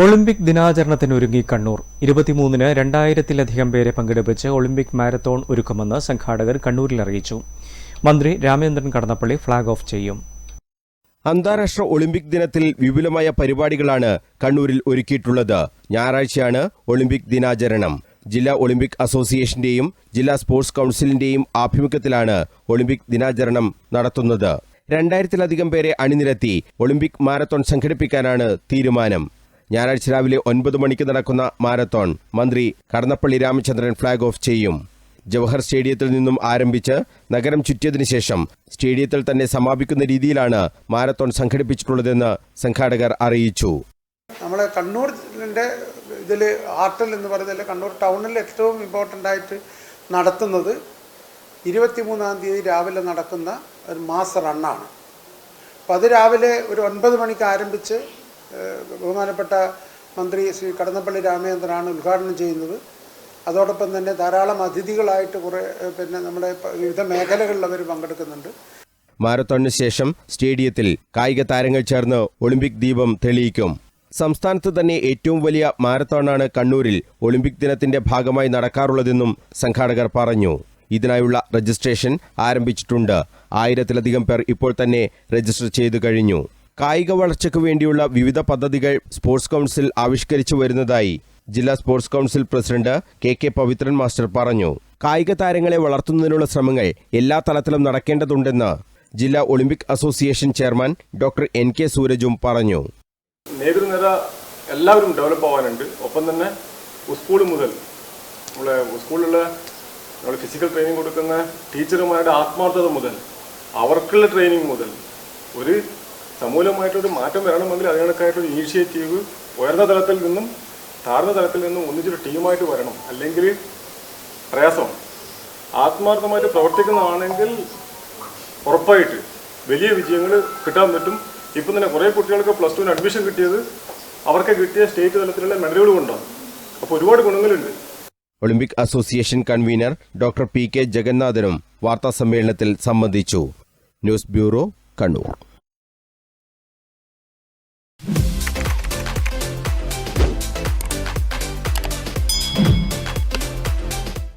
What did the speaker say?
Olympic ദിനാചരണത്തിനൊരുങ്ങി Kannur. ഇരുപത്തിമൂന്നിന് രണ്ടായിരത്തിലധികം പേരെ പങ്കെടുപ്പിച്ച് ഒളിമ്പിക് മാരത്തോൺ ഒരുക്കുമെന്ന് സംഘാടകർ കണ്ണൂരിൽ അറിയിച്ചു. മന്ത്രി രാമചന്ദ്രൻ കടന്നപ്പള്ളി ഫ്ളാഗ് ഓഫ് ചെയ്യും. അന്താരാഷ്ട്ര ഒളിമ്പിക് ദിനത്തിൽ വിപുലമായ പരിപാടികളാണ് കണ്ണൂരിൽ ഒരുക്കിയിട്ടുള്ളത്. ഞായറാഴ്ചയാണ് ഒളിമ്പിക് ദിനാചരണം. ജില്ലാ ഒളിമ്പിക് അസോസിയേഷന്റെയും ജില്ലാ സ്പോർട്സ് കൗൺസിലിന്റെയും ആഭിമുഖ്യത്തിലാണ് ഒളിമ്പിക് ദിനാചരണം നടത്തുന്നത്. രണ്ടായിരത്തിലധികം പേരെ അണിനിരത്തി ഒളിമ്പിക് മാരത്തോൺ സംഘടിപ്പിക്കാനാണ് തീരുമാനം. ഞായറാഴ്ച രാവിലെ ഒൻപത് മണിക്ക് നടക്കുന്ന മാരത്തോൺ മന്ത്രി കടന്നപ്പള്ളി രാമചന്ദ്രൻ ഫ്ളാഗ് ഓഫ് ചെയ്യും. ജവഹർ സ്റ്റേഡിയത്തിൽ നിന്നും ആരംഭിച്ച് നഗരം ചുറ്റിയതിനു ശേഷം സ്റ്റേഡിയത്തിൽ തന്നെ സമാപിക്കുന്ന രീതിയിലാണ് മാരത്തോൺ സംഘടിപ്പിച്ചിട്ടുള്ളതെന്ന് സംഘാടകർ അറിയിച്ചു. നമ്മളെ കണ്ണൂരിന്റെ ഇതിൽ ആർട്ടൽ എന്ന് പറയുന്നതിൽ കണ്ണൂർ ടൗണിൽ ഏറ്റവും ഇമ്പോർട്ടന്റ് ആയിട്ട് നടത്തുന്നത് ഇരുപത്തിമൂന്നാം തീയതി രാവിലെ നടക്കുന്ന ഒരു മാസ് റണ്ണാണ്. അപ്പോൾ അത് രാവിലെ ഒരു ഒൻപത് മണിക്ക് ആരംഭിച്ച് ബഹുമാനപ്പെട്ട മന്ത്രി ശ്രീ കടന്നപ്പള്ളി രാമചന്ദ്രനാണ് ഉദ്ഘാടനം ചെയ്യുന്നത്. അതോടൊപ്പം തന്നെ ധാരാളം അതിഥികളായിട്ട് കുറേ പിന്നെ നമ്മുടെ വിവിധ മേഖലകളിൽ അവർ പങ്കെടുക്കുന്നുണ്ട്. മാരത്തോണിന് ശേഷം സ്റ്റേഡിയത്തിൽ കായിക താരങ്ങൾ ചേർന്ന് ഒളിമ്പിക് ദീപം തെളിയിക്കും. സംസ്ഥാനത്ത് തന്നെ ഏറ്റവും വലിയ മാരത്തോണാണ് കണ്ണൂരിൽ ഒളിമ്പിക് ദിനത്തിന്റെ ഭാഗമായി നടക്കാറുള്ളതെന്നും സംഘാടകർ പറഞ്ഞു. ഇതിനായുള്ള രജിസ്ട്രേഷൻ ആരംഭിച്ചിട്ടുണ്ട്. ആയിരത്തിലധികം പേർ ഇപ്പോൾ തന്നെ രജിസ്റ്റർ ചെയ്തു കഴിഞ്ഞു. കായിക വളർച്ചയ്ക്ക് വേണ്ടിയുള്ള വിവിധ പദ്ധതികൾ സ്പോർട്സ് കൗൺസിൽ ആവിഷ്കരിച്ചു വരുന്നതായി ജില്ലാ sports council president K K Pavithran master പറഞ്ഞു. കായിക താരങ്ങളെ വളർത്തുന്നതിനുള്ള ശ്രമങ്ങൾ എല്ലാ തലത്തിലും നടക്കേണ്ടതുണ്ടെന്ന് ജില്ലാ Olympic association chairman doctor N K സൂരജും പറഞ്ഞു. നേതൃനിര എല്ലാവരും ഡെവലപ്പ് ആവാനുണ്ട്. ഒപ്പം തന്നെ സ്കൂൾ മുതൽ നമ്മളെ സ്കൂളിലുള്ള നമ്മൾ ഫിസിക്കൽ ട്രെയിനിങ് കൊടുക്കുന്ന ടീച്ചർമാരുടെ ആത്മാർത്ഥത മുതൽ അവർക്കുള്ള ട്രെയിനിങ് മുതൽ ഒരു സമൂലമായിട്ടൊരു മാറ്റം വരണമെങ്കിൽ അതിനൊക്കെയായിട്ടൊരു ഇനീഷ്യേറ്റീവ് ഉയർന്ന തലത്തിൽ നിന്നും താഴ്ന്ന തലത്തിൽ നിന്നും ഒന്നിച്ചൊരു ടീമായിട്ട് വരണം. അല്ലെങ്കിൽ പ്രയാസം. ആത്മാർത്ഥമായിട്ട് പ്രവർത്തിക്കുന്നതാണെങ്കിൽ ഉറപ്പായിട്ട് വലിയ വിജയങ്ങൾ കിട്ടാൻ പറ്റും. ഇപ്പം തന്നെ കുറേ കുട്ടികൾക്ക് പ്ലസ് ടുവിന് അഡ്മിഷൻ കിട്ടിയത് അവർക്ക് കിട്ടിയ സ്റ്റേറ്റ് തലത്തിലുള്ള മെഡലുകൾ കൊണ്ടാണ്. അപ്പോൾ ഒരുപാട് ഗുണങ്ങളുണ്ട്. Olympic association convener doctor P K ജഗന്നാഥനും വാർത്താസമ്മേളനത്തിൽ സംബന്ധിച്ചു. News bureau Kannur.